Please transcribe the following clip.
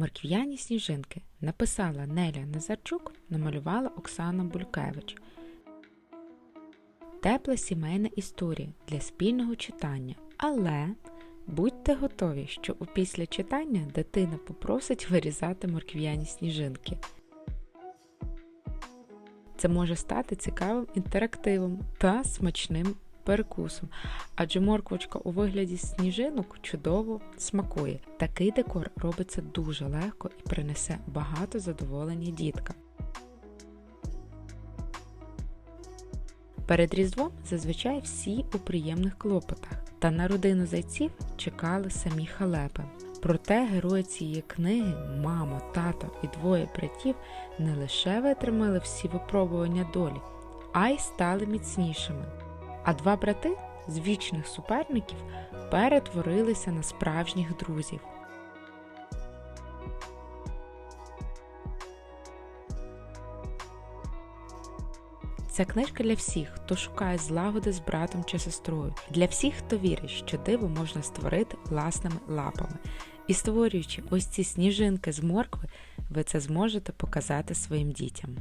Моркв'яні сніжинки написала Неля Назарчук, намалювала Оксана Булькевич. Тепла сімейна історія для спільного читання. Але будьте готові, що у після читання дитина попросить вирізати моркв'яні сніжинки. Це може стати цікавим інтерактивом та смачним перекусом, адже морквочка у вигляді сніжинок чудово смакує. Такий декор робиться дуже легко і принесе багато задоволення діткам. Перед Різдвом зазвичай всі у приємних клопотах, та на родину зайців чекали самі халепи. Проте герої цієї книги, мама, тато і двоє братів не лише витримали всі випробування долі, а й стали міцнішими. А два брати з вічних суперників перетворилися на справжніх друзів. Ця книжка для всіх, хто шукає злагоди з братом чи сестрою, для всіх, хто вірить, що диво можна створити власними лапами. І створюючи ось ці сніжинки з моркви, ви це зможете показати своїм дітям.